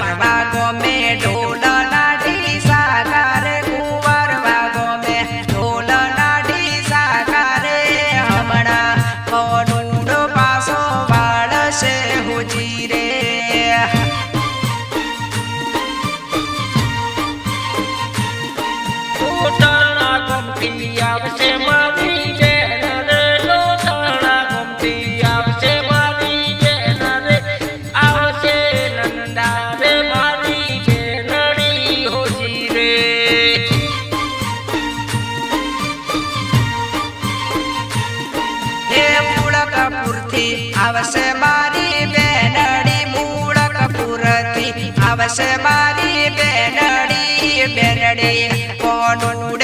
Marvago આવશે મારી બેનડી બેનડી કોનું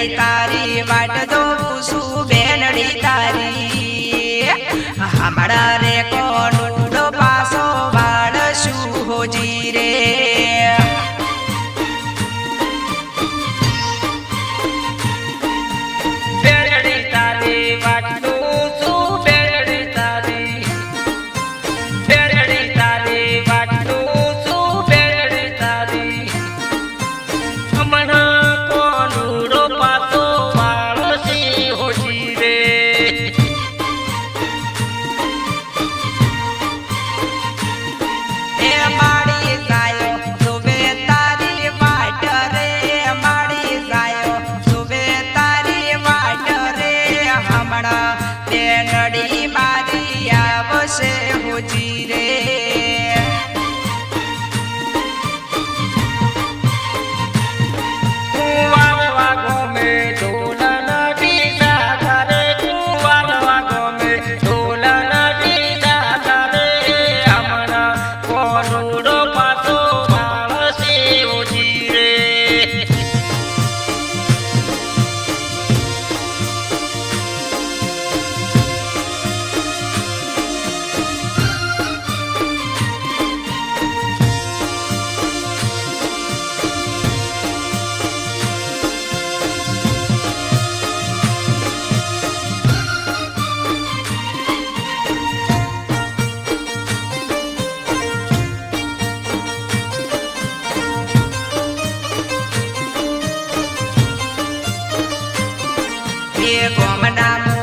બેનડી તારી વાટ દો શું બેનડી તારી. હમણાં રે નડી મારી આવશે હોજી રે. kia của madame